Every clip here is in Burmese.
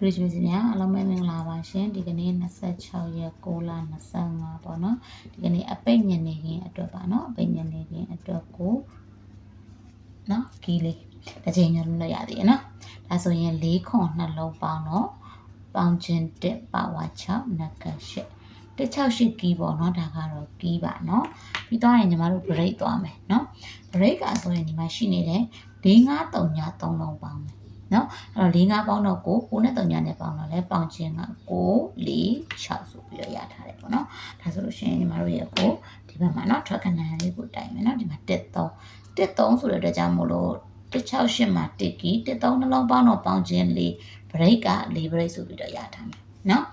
ထူးထူးစီများအားလုံးပဲမင်္ဂလာပါရှင်ဒီကနေ့26ရက်6လ25ပေါ့နော်ဒီကနေ့အပိတ်ညနေခင်းအတွက်ပါနော်အပိတ်ညနေခင်းအတွက်ကိုနော်ကီးလေးတစ်ချိန်ညလုံးလို့ရသေးရနော်ဒါဆိုရင်၄ခွန်နှလုံးပေါင်းတော့ပေါင်းချင်း1ပါဝါ6နက်က8 168ကီးပေါ့နော်ဒါကတော့ကီးပါနော်ပြီးတော့ရင်ညီမတို့ break သွားမယ်နော် break ကဆိုရင်ဒီမှာရှိနေတဲ့၄5 3ည3လုံးပေါင်းမယ် နော်အဲ့တော့၄5ပေါင်းတော့ကို9နဲ့3ညနဲ့ပေါင်းတော့လဲပေါင်းခြင်းက9 4 6ဆိုပြီးတော့ရထားတယ်ပေါ့နော်ဒါဆိုလို့ရှိရင်ညီမတို့ရဲ့ကိုဒီဘက်မှာနော် track နံလေးကိုတိုင်မယ်နော်ဒီမှာ1 3 1 3ဆိုတဲ့အတွက်ကြောင့်မို့လို့168မှာ1ကီ1 3နှလုံးပေါင်းတော့ပေါင်းခြင်း၄ break က4 break ဆိုပြီးတော့ရထားမယ်နော်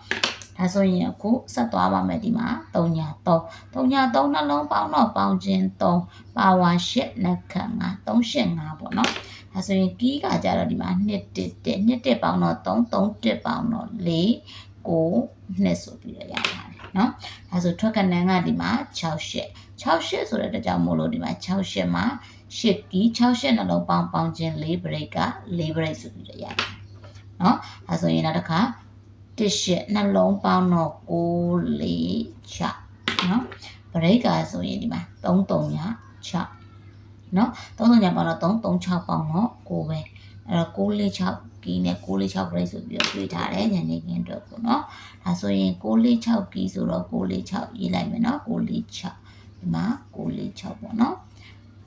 ဒါဆိုရင်အခုဆက်သွားပါမယ်ဒီမှာ3ညာ3 3ညာ3နှလုံးပေါင်းတော့ပေါင်းခြင်း3ပါဝါ8လက်ခံ5 385ပေါ့နော်ဒါဆိုရင်ကီးကကြတော့ဒီမှာ1 1 1 1 1ပေါင်းတော့3 3 1ပေါင်းတော့4 9 2ဆိုပြီးတော့ရပါတယ်နော်ဒါဆိုထွက်ကနန်းကဒီမှာ68 68ဆိုတဲ့တကြောင်မို့လို့ဒီမှာ68မှာ8ကီး68နှလုံးပေါင်းပေါင်းခြင်း4 break က4 break ဆိုပြီးတော့ရတယ်နော်ဒါဆိုရင်နောက်တစ်ခါ တစ်ရှစ်နှလုံးပေါင်းတော့6 4 6เนาะ break ကဆိုရင်ဒီမှာ3 3ည6เนาะ3 3ညပေါင်းတော့3 3 6ပေါင်းတော့9ပဲအဲ့တော့6 4 6ကီးနဲ့6 4 6 break ဆိုပြီးတော့တွေ့ထားတယ်ညနေခင်းအတွက်ပေါ့เนาะဒါဆိုရင်6 4 6ကီးဆိုတော့6 4 6ရေးလိုက်မယ်เนาะ6 4 6ဒီမှာ6 4 6ပေါ့เนาะ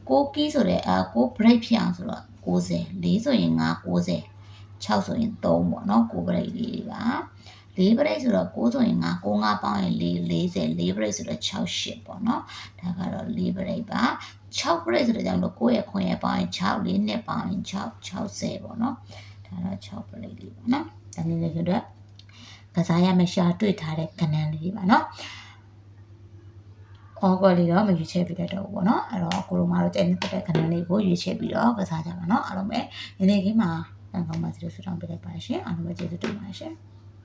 6ကီးဆိုတဲ့အာ6 break ဖြစ်အောင်ဆိုတော့90 4ဆိုရင်5 90 6ဆိုရင်3ပေါ့နော်9 break လေးတွေပါ၄ break ဆိုတော့9ဆိုရင်9 9 9ပေါင်းရင်4 40 4 break ဆိုတော့6 8ပေါ့နော်ဒါကတော့4 break ပါ6 break ဆိုတော့ကြောင့်လို့9ရဲ့ခွန်ရဲ့ပေါင်းရင်6 4နဲ့ပေါင်းရင်6 60ပေါ့နော်ဒါတော့6 break လေးပေါ့နော်ဒါနည်းလေးတို့ကစားရမရှာတွေ့ထားတဲ့ကဏ္ဍလေးပါနော်အော်ကော်လေးတော့မရွေးချယ်ပြတတ်တော့ဘူးပေါ့နော်အဲ့တော့ကိုရိုမာတို့တဲ့နေတဲ့ကဏ္ဍလေးကိုရွေးချယ်ပြီးတော့ကစားကြပါနော်အားလုံးပဲဒီနေ့ကမှ တန်ကောင်းပါစေလို့ဆုတောင်းပေးလိုက်ပါရှင်အားလုံးပဲကျေးဇူးတင်ပါတယ်ရှင်